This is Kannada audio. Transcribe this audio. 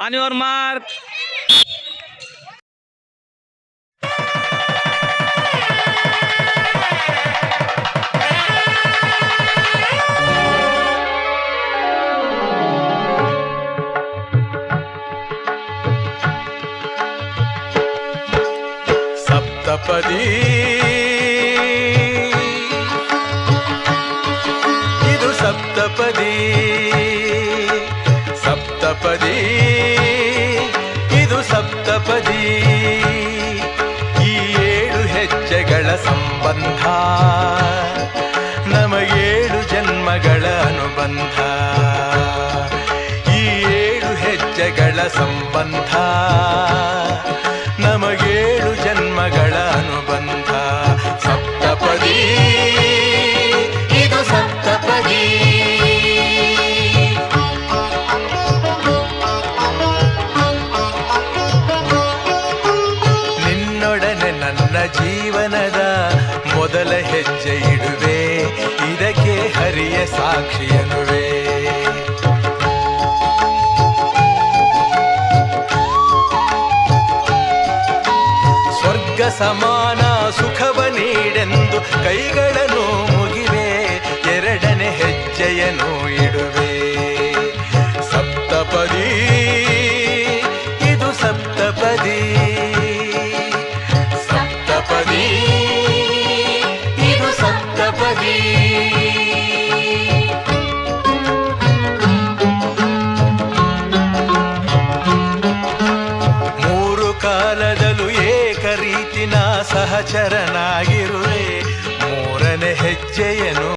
On your mark. ಸಪ್ತಪದಿ. ಇದು ಸಪ್ತಪದಿ. ಸಪ್ತಪದಿ. ಸಪ್ತಪದಿ. ಈ ಏಳು ಹೆಜ್ಜೆಗಳ ಸಂಬಂಧ ನಮಗೇಳು ಜನ್ಮಗಳ ಅನುಬಂಧ. ಈ ಏಳು ಹೆಜ್ಜೆಗಳ ಸಂಬಂಧ ಜೀವನದ ಮೊದಲ ಹೆಜ್ಜೆ ಇಡುವೆ. ಇದಕ್ಕೆ ಹರಿಯ ಸಾಕ್ಷಿಯನುವೆ ಸ್ವರ್ಗ ಸಮಾನ ಸುಖವ ನೀಡೆಂದು ಕೈಗಳನ್ನು ಮುಗಿವೆ. ಎರಡನೇ ಹೆಜ್ಜೆಯನ್ನು ಇಡುವೆ. ಸಪ್ತಪದಿ, ಇದು ಸಪ್ತಪದಿ. ಸಪ್ತಪದಿ ಇದು ಸಪ್ತಪದಿ ಮೂರು ಕಾಲದಲ್ಲೂ ಏಕ ರೀತಿನ ಸಹಚರನಾಗಿರುವೆ. ಮೂರನೇ ಹೆಜ್ಜೆಯನು